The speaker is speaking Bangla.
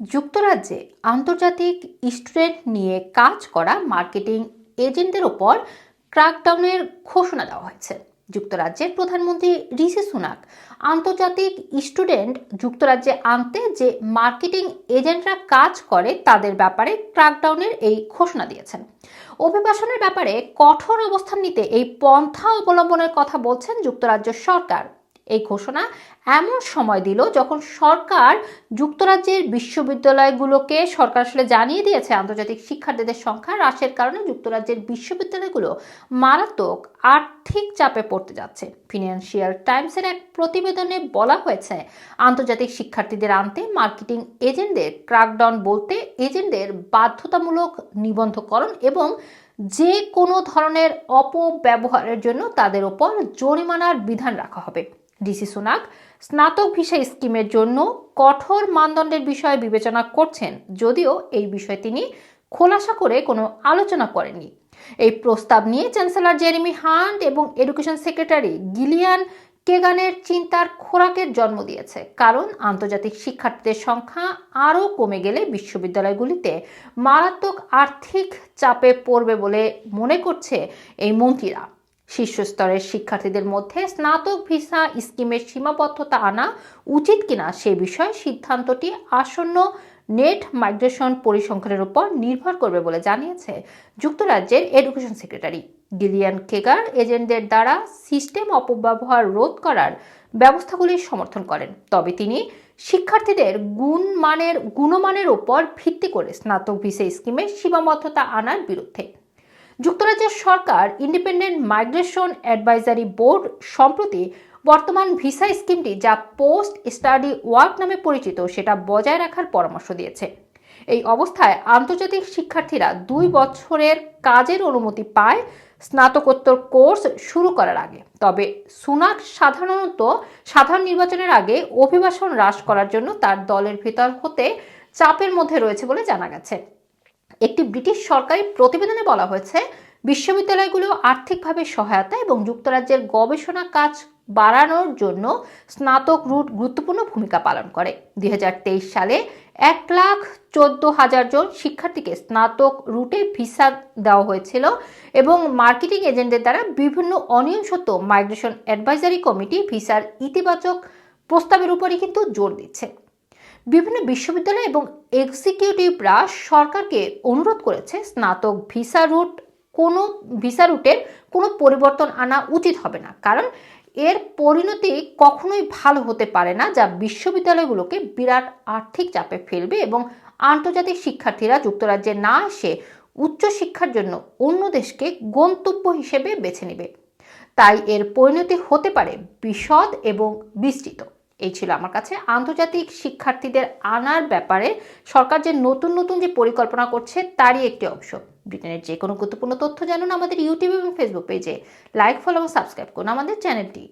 যুক্তরাজ্যে আন্তর্জাতিক স্টুডেন্ট নিয়ে কাজ করা মার্কেটিং এজেন্টদের ওপর ক্র্যাকডাউনের ঘোষণা দেওয়া হয়েছে। যুক্তরাজ্যের প্রধানমন্ত্রী ঋষি সুনাক আন্তর্জাতিক স্টুডেন্ট যুক্তরাজ্যে আনতে যে মার্কেটিং এজেন্টরা কাজ করে তাদের ব্যাপারে ক্র্যাকডাউনের এই ঘোষণা দিয়েছেন। অভিবাসনের ব্যাপারে কঠোর অবস্থান নিতে এই পন্থা অবলম্বনের কথা বলছেন যুক্তরাজ্য সরকার। এই ঘোষণা এমন সময় দিল যখন সরকার যুক্তরাজ্যের বিশ্ববিদ্যালয়গুলোকে সরকার আসলে জানিয়ে দিয়েছে, আন্তর্জাতিক শিক্ষার্থীদের সংখ্যা হ্রাসের কারণে যুক্তরাজ্যের বিশ্ববিদ্যালয়গুলো মারাত্মক আর্থিক চাপে পড়তে যাচ্ছে। ফিনান্সিয়াল টাইমসের এক প্রতিবেদনে বলা হয়েছে, আন্তর্জাতিক শিক্ষার্থীদের আনতে মার্কেটিং এজেন্টদের ক্রাকডাউন বলতে এজেন্টদের বাধ্যতামূলক নিবন্ধকরণ এবং যে কোনো ধরনের অপব্যবহারের জন্য তাদের ওপর জরিমানার বিধান রাখা হবে। ডিসি সুনাক স্নাতক ভিসা স্কিমের জন্য কঠোর মানদণ্ডের বিষয়ে বিবেচনা করছেন, যদিও এই বিষয়ে তিনি খোলাসা করে কোনো আলোচনা করেননি। এই প্রস্তাব নিয়ে চ্যান্সেলর জেরেমি হান্ট এবং এডুকেশন সেক্রেটারি গিলিয়ান কেগানের চিন্তার খোরাকের জন্ম দিয়েছে। কারণ, আন্তর্জাতিক শিক্ষার্থীদের সংখ্যা আরও কমে গেলে বিশ্ববিদ্যালয়গুলিতে মারাত্মক আর্থিক চাপে পড়বে বলে মনে করছে এই মন্ত্রীরা। শীর্ষস্তরের শিক্ষার্থীদের মধ্যে স্নাতক ভিসা স্কিমের সীমাবদ্ধতা আনা উচিত কিনা সে বিষয়ে সিদ্ধান্তটি আসন্ন নেট মাইগ্রেশন পরিসংখ্যানের উপর নির্ভর করবে বলে জানিয়েছে যুক্তরাজ্যের এডুকেশন সেক্রেটারি। গিলিয়ান কেগার এজেন্টদের দ্বারা সিস্টেম অপব্যবহার রোধ করার ব্যবস্থাগুলির সমর্থন করেন। তবে তিনি শিক্ষার্থীদের গুণমানের গুণমানের উপর ভিত্তি করে স্নাতক ভিসা স্কিমে সীমাবদ্ধতা আনার বিরুদ্ধে যুক্তরাজ্যের সরকার ইন্ডিপেন্ডেন্ট মাইগ্রেশন অ্যাডভাইজারি বোর্ড সম্প্রতি বর্তমান ভিসা স্কিমটি যা পোস্ট স্টাডি ওয়ার্ক নামে পরিচিত সেটা বজায় রাখার পরামর্শ দিয়েছে। এই অবস্থায় আন্তর্জাতিক শিক্ষার্থীরা দুই বছরের কাজের অনুমতি পায় স্নাতকোত্তর কোর্স শুরু করার আগে। তবে সুনাক সাধারণত সাধারণ নির্বাচনের আগে অভিবাসন হ্রাস করার জন্য তার দলের ভিতর হতে চাপের মধ্যে রয়েছে বলে জানা গেছে। একটি ব্রিটিশ সরকারি প্রতিবেদনে বলা হয়েছে, বিশ্ববিদ্যালয়গুলো আর্থিকভাবে সহায়তা এবং যুক্তরাজ্যের গবেষণা কাজ বাড়ানোর জন্য স্নাতক রুট গুরুত্বপূর্ণ ভূমিকা পালন করে। দু হাজার তেইশ সালে এক লাখ চোদ্দ হাজার জন শিক্ষার্থীকে স্নাতক রুটে ভিসা দেওয়া হয়েছিল এবং মার্কেটিং এজেন্টদের দ্বারা বিভিন্ন অনিয়ম মাইগ্রেশন অ্যাডভাইজারি কমিটি ভিসার ইতিবাচক প্রস্তাবের উপরই কিন্তু জোর দিচ্ছে। বিভিন্ন বিশ্ববিদ্যালয় এবং এক্সিকিউটিভরা সরকারকে অনুরোধ করেছে, স্নাতক ভিসা রুট কোনো ভিসা রুটের কোনো পরিবর্তন আনা উচিত হবে না। কারণ এর পরিণতি কখনোই ভালো হতে পারে না, যা বিশ্ববিদ্যালয়গুলোকে বিরাট আর্থিক চাপে ফেলবে এবং আন্তর্জাতিক শিক্ষার্থীরা যুক্তরাজ্যে না এসে উচ্চশিক্ষার জন্য অন্য দেশকে গন্তব্য হিসেবে বেছে নেবে। তাই এর পরিণতি হতে পারে বিশদ এবং বিস্তৃত। এই ছিল আমার কাছে। আন্তর্জাতিক শিক্ষার্থীদের আনার ব্যাপারে সরকার যে নতুন নতুন যে পরিকল্পনা করছে, তারই একটি অংশ। ব্রিটেনের যে কোনো গুরুত্বপূর্ণ তথ্য জানুন আমাদের ইউটিউব এবং ফেসবুক পেজে লাইক ফলো এবং সাবস্ক্রাইব করুন আমাদের চ্যানেলটি।